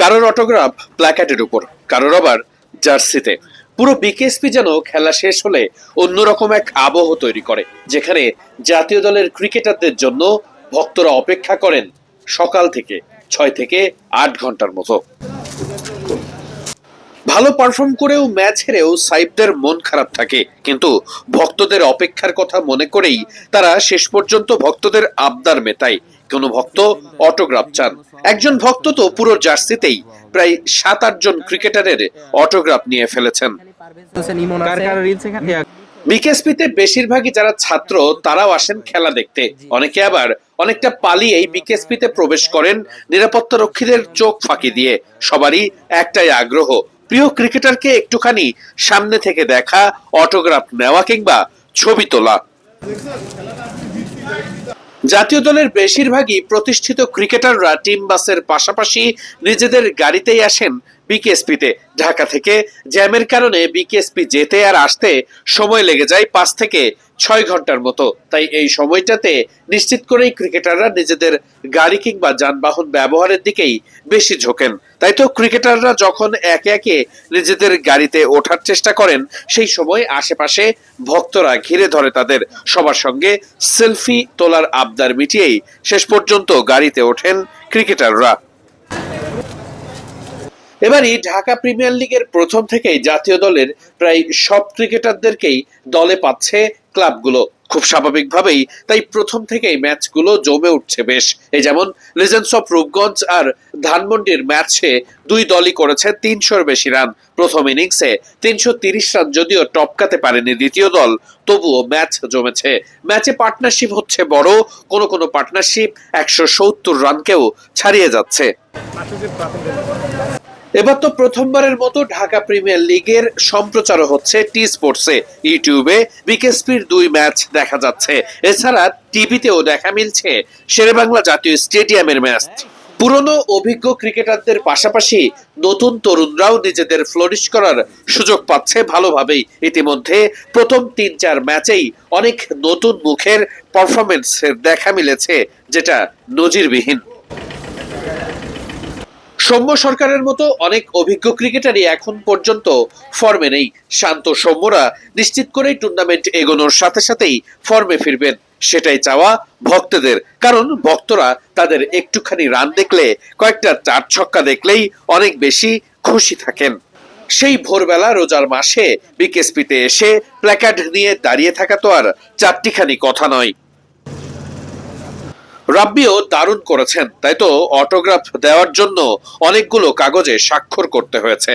কারোর অটোগ্রাফ প্ল্যাকেটের উপর, কারোর আবার জার্সিতে পুরো বিকেএসপি যেন খেলা শেষ হলে অন্যরকম এক আবহ তৈরি করে, যেখানে জাতীয় দলের ক্রিকেটারদের জন্য ভক্তরা অপেক্ষা করেন সকাল থেকে ছয় থেকে আট ঘণ্টার মতো। ভালো পারফর্ম করেও ম্যাচ হেরেও সাইবদের মন খারাপ থাকে, কিন্তু ভক্তদের অপেক্ষার কথা মনে করেই তারা শেষ পর্যন্ত ভক্তদের আবদার মেটায়। কোনো ভক্ত অটোগ্রাফ চান। একজন ভক্ত তো পুরো জার্সিতেই প্রায় সাত আট জন ক্রিকেটারের অটোগ্রাফ নিয়ে ফেলেছেন। বিকেএসপিতে বেশিরভাগই যারা ছাত্র তারাও আসেন খেলা দেখতে। অনেকে আবার অনেকটা পালিয়েই বিকেএসপিতে প্রবেশ করেন নিরাপত্তা রক্ষীদের চোখ ফাঁকি দিয়ে। সবারই একটাই আগ্রহ প্রিয় ক্রিকেটারকে একটুখানি সামনে থেকে দেখা অটোগ্রাফ নেওয়া কিংবা ছবি তোলা। জাতীয় দলের বেশিরভাগই প্রতিষ্ঠিত ক্রিকেটাররা টিম বাসের পাশাপাশি নিজেদের গাড়িতেই আসেন। বিকেএসপিতে। ঢাকা থেকে জ্যামের কারণে বিকেএসপি যেতে আর আসতে সময় লেগে যায় পাঁচ থেকে ছয় ঘণ্টার মতো। তাই এই সময়টাতে নিশ্চিত করেই ক্রিকেটাররা নিজেদের গাড়ি কিংবা যানবাহন ব্যবহারের দিকেই বেশি ঝোঁকেন। তাই তো ক্রিকেটাররা যখন একে একে নিজেদের গাড়িতে ওঠার চেষ্টা করেন, সেই সময় আশেপাশে ভক্তরা ঘিরে ধরে তাদের। সবার সঙ্গে সেলফি তোলার আবদার মিটিয়েই শেষ পর্যন্ত গাড়িতে ওঠেন ক্রিকেটাররা। এবারই ঢাকা প্রিমিয়ার লিগের প্রথম থেকেই জাতীয় দলের প্রায় সব ক্রিকেটারদেরকেই দলে পাচ্ছে ক্লাবগুলো। খুব স্বাভাবিকভাবেই তাই প্রথম থেকেই ম্যাচগুলো জমে উঠছে বেশ। এই যেমন লিজেন্ডস অফ রূপগঞ্জ আর ধানমন্ডির ম্যাচে দুই দলই করেছে তিনশোর বেশি রান। প্রথম ইনিংসে তিনশো তিরিশ রান যদিও টপকাতে পারেনি দ্বিতীয় দল, তবুও ম্যাচ জমেছে। ম্যাচে পার্টনারশিপ হচ্ছে বড়, কোনো কোনো পার্টনারশিপ একশো সত্তর রানকেও ছাড়িয়ে যাচ্ছে। এবার তো প্রথমবারের মতো ঢাকা প্রিমিয়ার লিগের সম্প্রচার হচ্ছে টি স্পোর্টসে ইউটিউবে বিকেএসপির দুই ম্যাচ দেখা যাচ্ছে। এছাড়া টিভিতেও দেখা মিলছে শেরেবাংলা জাতীয় স্টেডিয়ামের ম্যাচ। পুরনো অভিজ্ঞ ক্রিকেটারদের পাশাপাশি নতুন তরুণরাও নিজেদের ফ্লোরিশ করার সুযোগ পাচ্ছে ভালোভাবেই। ইতিমধ্যে প্রথম তিন চার ম্যাচেই অনেক নতুন মুখের পারফরমেন্সের দেখা মিলেছে, যেটা নজিরবিহীন। সৌম্য সরকারের মতো অনেক অভিজ্ঞ ক্রিকেটারই এখন পর্যন্ত ফর্মে নেই। শান্ত সৌম্যরা নিশ্চিত করেই টুর্নামেন্ট এগোনোর সাথে সাথেই ফর্মে ফিরবেন। সেটাই চাওয়া ভক্তদের। কারণ ভক্তরা তাদের একটুখানি রান দেখলে, কয়েকটা চার ছক্কা দেখলেই অনেক বেশি খুশি থাকেন। সেই ভোরবেলা রোজার মাসে বিকেএসপিতে এসে প্ল্যাকার্ড নিয়ে দাঁড়িয়ে থাকা তো আর চারটিখানি কথা নয়। রাব্বিও দারুণ করেছেন তাই তো? অটোগ্রাফ দেওয়ার জন্য অনেকগুলো কাগজে স্বাক্ষর করতে হয়েছে।